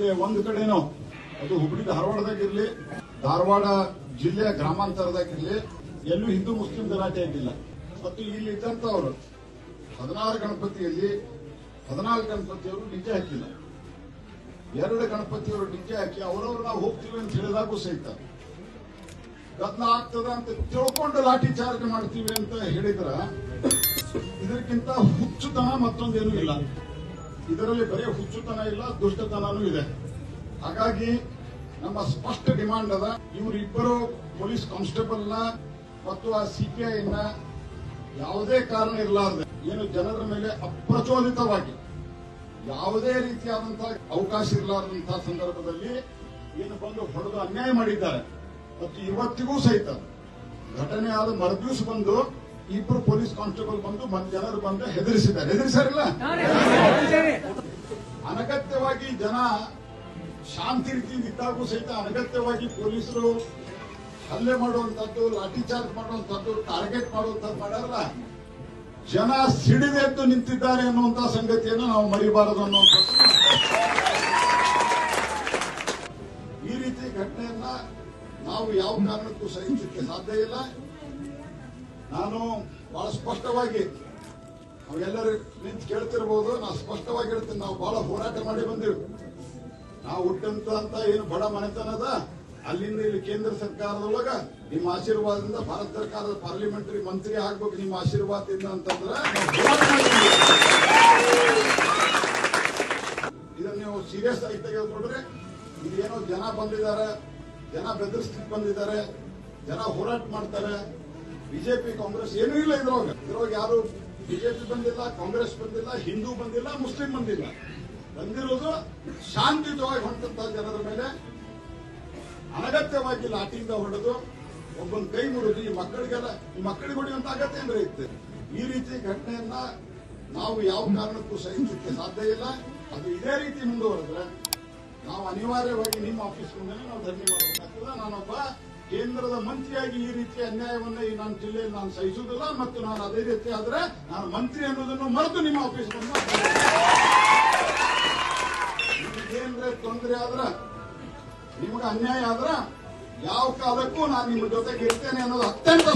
ಜಿಲ್ಲೆ ಒಂದು ಕಡೆನೋ. ಅದು ಹುಬ್ಳಿ ಧಾರವಾಡದಾಗಿರ್ಲಿ, ಧಾರವಾಡ ಜಿಲ್ಲೆಯ ಗ್ರಾಮಾಂತರದಾಗಿರ್ಲಿ, ಎಲ್ಲೂ ಹಿಂದೂ ಮುಸ್ಲಿಂ ಗಲಾಟೆ ಆಗಿಲ್ಲ ಮತ್ತು ಇಲ್ಲಿ ಇದ್ದಂತವರು ಹದಿನಾರು ಗಣಪತಿಯಲ್ಲಿ, ಹದಿನಾಲ್ಕು ಗಣಪತಿಯವರು ಡಿಜೆ ಹಾಕಿಲ್ಲ. ಎರಡು ಗಣಪತಿಯವರು ಡಿಜೆ ಹಾಕಿ ಅವರವರು ನಾವು ಹೋಗ್ತೀವಿ ಅಂತ ಹೇಳಿದಾಗೂ ಸಹಿತ. ಗದ್ದ ಆಗ್ತದ ಅಂತ ತಿಳ್ಕೊಂಡು ಲಾಠಿ ಚಾರ್ಜ್ ಮಾಡ್ತೀವಿ ಅಂತ ಹೇಳಿದ್ರ, ಇದಕ್ಕಿಂತ ಹುಚ್ಚುತನ ಮತ್ತೊಂದೇನೂ ಇಲ್ಲ. ಇದರಲ್ಲಿ ಬರೀ ಹುಚ್ಚುತನ ಇಲ್ಲ, ದುಷ್ಟತನನೂ ಇದೆ. ಹಾಗಾಗಿ ನಮ್ಮ ಸ್ಪಷ್ಟ ಡಿಮಾಂಡ್ ಅದ, ಇವರಿಬ್ಬರು ಪೊಲೀಸ್ ಕಾನ್ಸ್ಟೇಬಲ್ನ ಮತ್ತು ಆ ಸಿಪಿಐ ನ ಯಾವುದೇ ಕಾರಣ ಇರಲಾರದೆ, ಏನು ಜನರ ಮೇಲೆ ಅಪ್ರಚೋದಿತವಾಗಿ ಯಾವುದೇ ರೀತಿಯಾದಂತಹ ಅವಕಾಶ ಇರಲಾರದಂತಹ ಸಂದರ್ಭದಲ್ಲಿ ಏನು ಬಂದು ಹೊಡೆದು ಅನ್ಯಾಯ ಮಾಡಿದ್ದಾರೆ. ಮತ್ತು ಇವತ್ತಿಗೂ ಸಹಿತ ಘಟನೆ ಆದ ಮರುದಿವಸ ಬಂದು ಇಬ್ಬರು ಪೊಲೀಸ್ ಕಾನ್ಸ್ಟೇಬಲ್ ಬಂದು ಜನರು ಬಂದು ಹೆದರಿಸಿದ್ದಾರೆ. ಹೆದರಿಸಾರಿಲ್ಲ ಜನ ಶಾಂತಿ ರೀತಿಯಿಂದ ಇದ್ದಾಗೂ ಸಹಿತ ಅನಗತ್ಯವಾಗಿ ಪೊಲೀಸರು ಹಲ್ಲೆ ಮಾಡುವಂತದ್ದು, ಲಾಠಿಚಾರ್ಜ್ ಮಾಡುವಂತದ್ದು, ಟಾರ್ಗೆಟ್ ಮಾಡುವಂತದ್ದು ಮಾಡಲ್ಲ. ಜನ ಸಿಡಿದೆದ್ದು ನಿಂತಿದ್ದಾರೆ ಅನ್ನುವಂಥ ಸಂಗತಿಯನ್ನು ನಾವು ಮರಿಬಾರದು ಅನ್ನುವಂಥದ್ದು. ಈ ರೀತಿ ಘಟನೆಯನ್ನ ನಾವು ಯಾವ ಕಾರಣಕ್ಕೂ ಸಹಿಸಲಿಕ್ಕೆ ಸಾಧ್ಯ ಇಲ್ಲ. ನಾನು ಬಹಳ ಸ್ಪಷ್ಟವಾಗಿ ನಾವೆಲ್ಲರೂ ನಿಂತು ಕೇಳ್ತಿರ್ಬೋದು, ನಾವು ಸ್ಪಷ್ಟವಾಗಿ ಹೇಳ್ತೀನಿ ನಾವು ಬಹಳ ಹೋರಾಟ ಮಾಡಿ ಬಂದಿವಿ. ನಾವು ಹುಟ್ಟಂತ ಅಂತ ಏನು ಬಡ ಮನೆತನದ, ಅಲ್ಲಿಂದ ಇಲ್ಲಿ ಕೇಂದ್ರ ಸರ್ಕಾರದೊಳಗ ನಿಮ್ಮ ಆಶೀರ್ವಾದದಿಂದ ಭಾರತ ಸರ್ಕಾರದ ಪಾರ್ಲಿಮೆಂಟರಿ ಮಂತ್ರಿ ಆಗ್ಬೇಕು, ನಿಮ್ಮ ಆಶೀರ್ವಾದದಿಂದ ಅಂತಂದ್ರೆ. ಇದನ್ನ ನೀವು ಸೀರಿಯಸ್ ಆಗಿ ತೆಗೆದುಕೊಂಡ್ರೆ ಇದೇನೋ ಜನ ಬಂದಿದ್ದಾರೆ, ಜನ ಬೆದರಿಸ್ಲಿಕ್ಕೆ ಬಂದಿದ್ದಾರೆ, ಜನ ಹೋರಾಟ ಮಾಡ್ತಾರೆ. ಬಿಜೆಪಿ, ಕಾಂಗ್ರೆಸ್ ಏನೂ ಇಲ್ಲ ಇದ್ರೊಳಗೆ. ಇದ್ರೊಳಗೆ ಯಾರು ಬಿಜೆಪಿ ಬಂದಿಲ್ಲ, ಕಾಂಗ್ರೆಸ್ ಬಂದಿಲ್ಲ, ಹಿಂದೂ ಬಂದಿಲ್ಲ, ಮುಸ್ಲಿಂ ಬಂದಿಲ್ಲ. ಬಂದಿರೋದು ಶಾಂತಿಯುತವಾಗಿ ಹೊಂಟಂತ ಜನರ ಮೇಲೆ ಅನಗತ್ಯವಾಗಿ ಲಾಠಿಯಿಂದ ಹೊಡೆದು. ಒಬ್ಬನ ಕೈ ಮುರಿದು ಈ ಮಕ್ಕಳಿಗೆಲ್ಲ, ಈ ಮಕ್ಕಳಿಗೆ ಹೊಡೆಯುವಂತ ಅಗತ್ಯ ಅಂದ್ರೆ ಇತ್ತು. ಈ ರೀತಿ ಘಟನೆಯನ್ನ ನಾವು ಯಾವ ಕಾರಣಕ್ಕೂ ಸಹಿಸಲಿಕ್ಕೆ ಸಾಧ್ಯ ಇಲ್ಲ. ಅದು ಇದೇ ರೀತಿ ಮುಂದುವರೆದ್ರೆ ನಾವು ಅನಿವಾರ್ಯವಾಗಿ ನಿಮ್ಮ ಆಫೀಸ್ ಮುಂದೆ ನಾವು ಧರಣಿ ಮಾಡಬೇಕಾಗ್ತದೆ ನಾನೊಬ್ಬ ಕೇಂದ್ರದ ಮಂತ್ರಿಯಾಗಿ ಈ ರೀತಿಯ ಅನ್ಯಾಯವನ್ನು ಈ ನನ್ನ ಜಿಲ್ಲೆಯಲ್ಲಿ ನಾನು ಸಹಿಸುವುದಿಲ್ಲ ಮತ್ತು ನಾನು ಅದೇ ರೀತಿ ಆದ್ರೆ ನಾನು ಮಂತ್ರಿ ಅನ್ನೋದನ್ನು ಮರೆತು ನಿಮ್ಮ ಆಫೀಸ್ ಮುಂದೆ ನಿಮಗೇನ್ರೆ ತೊಂದರೆ ಆದ್ರ, ನಿಮ್ಗೆ ಅನ್ಯಾಯ ಆದ್ರ, ಯಾವ ಕಾಲಕ್ಕೂ ನಾನು ನಿಮ್ಮ ಜೊತೆಗೆ ಇರ್ತೇನೆ ಅನ್ನೋದು ಅತ್ಯಂತ